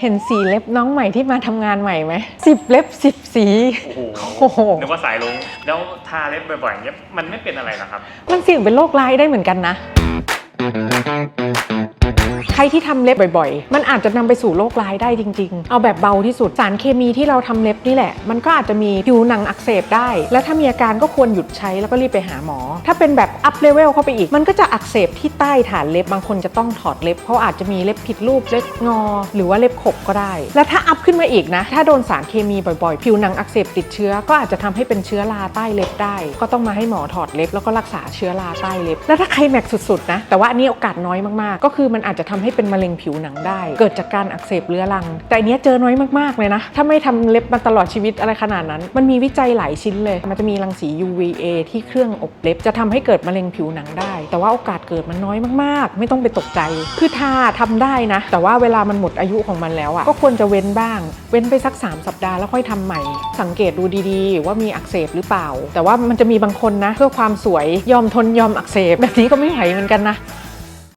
เห็นสีเล็บน้องใหม่ที่มาทำงานใหม่ไหมสิบเล็บสิบสีโอ้โหโอ้โหนึกว่าสายลุงแล้วทาเล็บบ่อยๆอย่างเงี้ยมันไม่เป็นอะไรนะครับ มันเสี่ยงเป็นโรคร้ายได้เหมือนกันนะใครที่ทำเล็บบ่อยๆ มันอาจจะนำไปสู่โรคร้ายได้จริง ๆ เอาแบบเบาที่สุดสารเคมีที่เราทำเล็บนี่แหละ มันก็อาจจะมีผิวหนังอักเสบได้ และถ้ามีอาการก็ควรหยุดใช้แล้วก็รีบไปหาหมอ ถ้าเป็นแบบอัพเลเวลเข้าไปอีก มันก็จะอักเสบที่ใต้ฐานเล็บบางคนจะต้องถอดเล็บเพราะอาจจะมีเล็บผิดรูปเล็บงอ หรือว่าเล็บขบก็ได้ และถ้าอัพขึ้นมาอีกนะ ถ้าโดนสารเคมีบ่อยๆ ผิวหนังอักเสบติดเชื้อ ก็อาจจะทำให้เป็นเชื้อราใต้เล็บได้ ก็ต้องมาให้หมอถอดเล็บแล้วก็รักษาเชื้อราใต้เล็บ แล้วถ้าใครแม็กซ์สุดๆนะแต่ว่าอันนี้โอกาสน้อยมากๆ ก็คือมันอาจจะทำให้เป็นมะเร็งผิวหนังได้ เกิดจากการอักเสบเรื้อรัง แต่อันเนี้ยเจอน้อยมากๆเลยนะ ถ้าไม่ทำเล็บมาตลอดชีวิตอะไรขนาดนั้น มันมีวิจัยหลายชิ้นเลย มันจะมีรังสี UVA ที่เครื่องอบเล็บ จะทำให้เกิดมะเร็งผิวหนังได้ แต่ว่าโอกาสเกิดมันน้อยมากๆ ไม่ต้องไปตกใจ คือทาทำได้นะ แต่ว่าเวลามันหมดอายุของมันแล้วอะก็ควรจะเว้นบ้าง เว้นไปสัก 3 สัปดาห์แล้วค่อยทำใหม่ สังเกตดูดีๆ ว่ามีอักเสบหรือเปล่า แต่ว่ามันจะมีบางคนนะ เพื่อความสวยยอมทนยอมอักเสบแบบนี้ก็ไม่ไหวเหมือนกันนะ